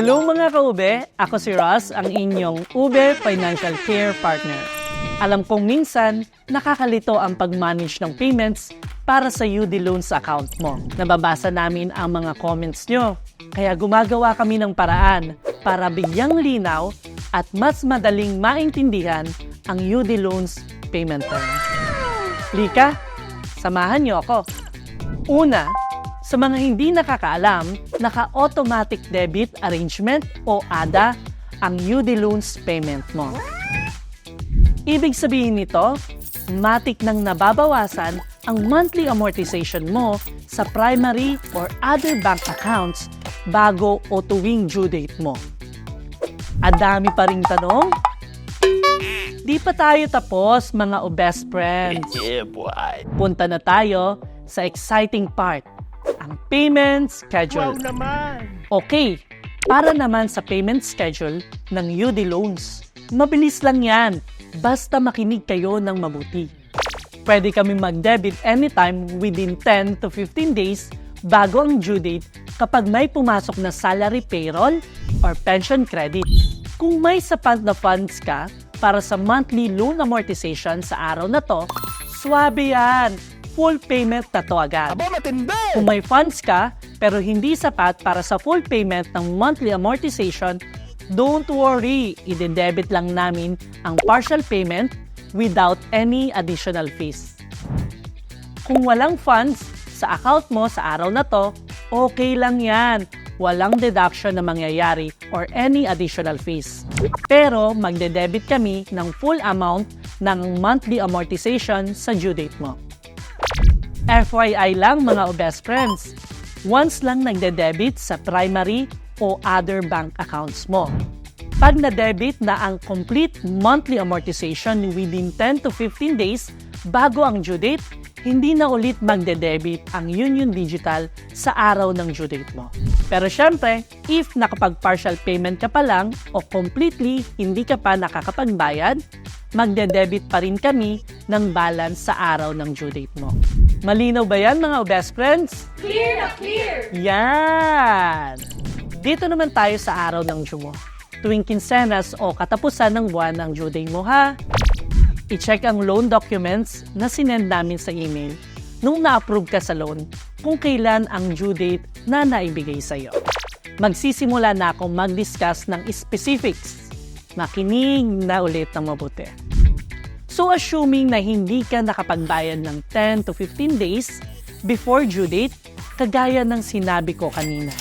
Hello mga kaube, ako si Ross, ang inyong Ube Financial Care Partner. Alam kong minsan, nakakalito ang pag-manage ng payments para sa UD Loans account mo. Nababasa namin ang mga comments nyo, kaya gumagawa kami ng paraan para bigyang linaw at mas madaling maintindihan ang UD Loans payment term. Lika, samahan nyo ako. Una, sa mga hindi nakakaalam, naka-automatic debit arrangement o ADA ang UD Loans payment mo. Ibig sabihin nito, matik nang nababawasan ang monthly amortization mo sa primary or other bank accounts bago o tuwing due date mo. Adami pa ring tanong? Di pa tayo tapos mga best friends. Punta na tayo sa exciting part, ang payment schedule. naman. Okay, para naman sa payment schedule ng UD Loans. Mabilis lang yan, basta makinig kayo ng mabuti. Pwede kami mag-debit anytime within 10 to 15 days bago ang due date kapag may pumasok na salary payroll or pension credit. Kung may sapat na funds ka para sa monthly loan amortization sa araw na to, swabe yan! Full payment na to agad. Aba, matindi. Kung may funds ka pero hindi sapat para sa full payment ng monthly amortization, don't worry, ide-debit lang namin ang partial payment without any additional fees. Kung walang funds sa account mo sa araw na to, okay lang yan. Walang deduction na mangyayari or any additional fees. Pero magde-debit kami ng full amount ng monthly amortization sa due date mo. FYI lang mga best friends, once lang nagde-debit sa primary o other bank accounts mo. Pag na-debit na ang complete monthly amortization within 10 to 15 days bago ang due date, hindi na ulit magde-debit ang Union Digital sa araw ng due date mo. Pero syempre, if nakapag-partial payment ka pa lang o completely hindi ka pa nakakapagbayad, magde-debit pa rin kami ng balance sa araw ng due date mo. Malinaw ba yan mga best friends? Clear na clear! Yan! Dito naman tayo sa araw ng due mo. Tuwing kinsenas o katapusan ng buwan ng due day mo ha. I-check ang loan documents na sinend namin sa email nung na-approve ka sa loan kung kailan ang due date na naibigay sa iyo. Magsisimula na akong mag-discuss ng specifics. Makinig na ulit ng mabuti. So assuming na hindi ka nakapagbayad ng 10 to 15 days before due date, kagaya ng sinabi ko kanina,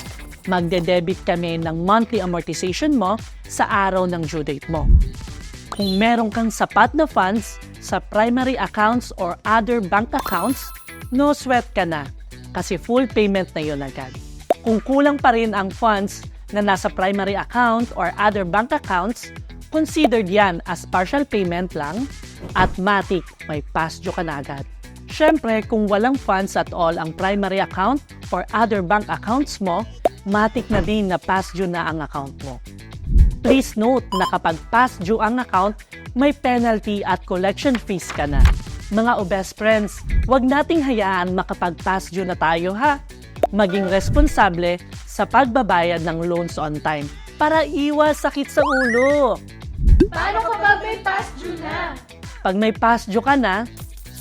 magde-debit kami ng monthly amortization mo sa araw ng due date mo. Kung meron kang sapat na funds sa primary accounts or other bank accounts, no sweat ka na kasi full payment na yon agad. Kung kulang pa rin ang funds na nasa primary account or other bank accounts, considered yan as partial payment lang at matik may past ka na agad. Siyempre, kung walang funds at all ang primary account or other bank accounts mo, matik na din na past na ang account mo. Please note na kapag past ang account, may penalty at collection fees ka na. Mga o friends, wag nating hayaan makapag-past due na tayo ha. Maging responsable sa pagbabayad ng loans on time para iwas sakit sa ulo. Paano kapag may past due na? Pag may past due ka na,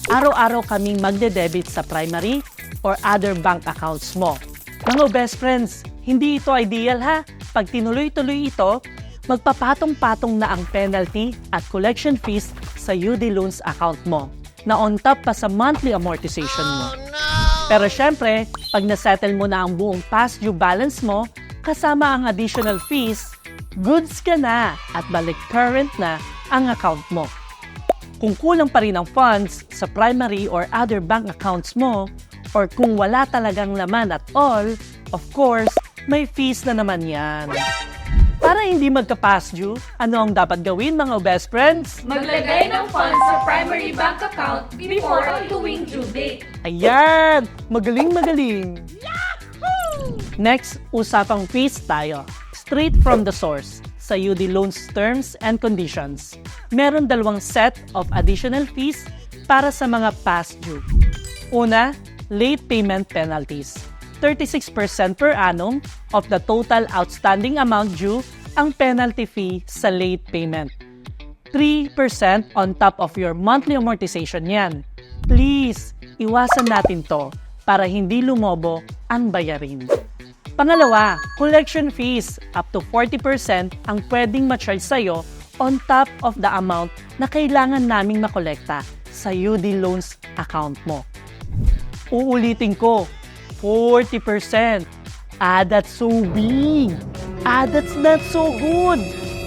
araw-araw kaming magde-debit sa primary or other bank accounts mo. Mga best friends, hindi ito ideal ha. Pag tinuloy-tuloy ito, magpapatong-patong na ang penalty at collection fees sa UD Loans account mo na on top pa sa monthly amortization mo. Pero syempre, pag nasettle mo na ang buong past due balance mo, kasama ang additional fees, goods ka na at balik current na ang account mo. Kung kulang pa rin ang funds sa primary or other bank accounts mo, or kung wala talagang laman at all, of course, may fees na naman yan. Para hindi magka-past due, ano ang dapat gawin mga best friends? Maglagay ng funds sa primary bank account before ang tuwing due date. Ayan! Magaling magaling! Next, usapang fees tayo. Straight from the source sa UD Loans Terms and Conditions. Meron dalawang set of additional fees para sa mga past due. Una, late payment penalties. 36% per annum of the total outstanding amount due ang penalty fee sa late payment. 3% on top of your monthly amortization yan. Please, iwasan natin to para hindi lumobo ang bayarin. Pangalawa, collection fees up to 40% ang pwedeng ma-charge sa'yo on top of the amount na kailangan naming makolekta sa UD Loans account mo. Uulitin ko, 40%. Ah, that's so big. Ah, that's not so good.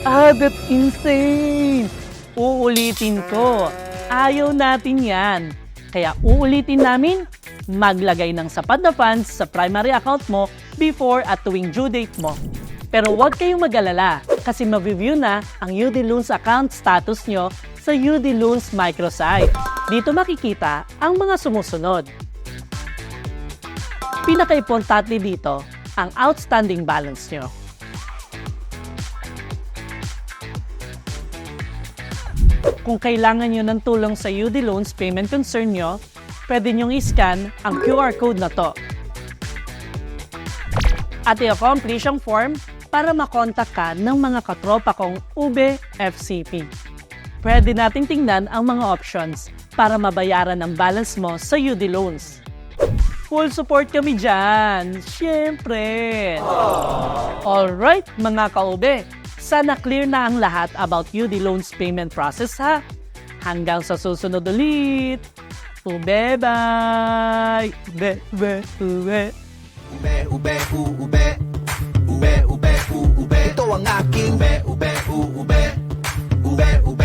Ah, that's insane. Uulitin ko, ayaw natin yan. Kaya uulitin namin, maglagay ng sapat na funds sa primary account mo before at tuwing due date mo. Pero huwag kayong mag-alala kasi ma-review na ang UD Loans account status nyo sa UD Loans microsite. Dito makikita ang mga sumusunod. Pinaka-importante dito, ang outstanding balance nyo. Kung kailangan nyo ng tulong sa UD Loans payment concern nyo, pwede nyong i-scan ang QR code na to. At i-accomplish ang form para makontak ka ng mga katropa kong UBE FCP. Pwede nating tingnan ang mga options para mabayaran ang balance mo sa UD Loans. Full support kami dyan, syempre! Alright, mga kaube, sana clear na ang lahat about UD Loans payment process ha. Hanggang sa susunod ulit. Ube bye! Ube, ube, ube. Ube, ube, u, ube. Ube, ube, u, ube. Ito ang aking ube, ube, u, ube. Ube, ube,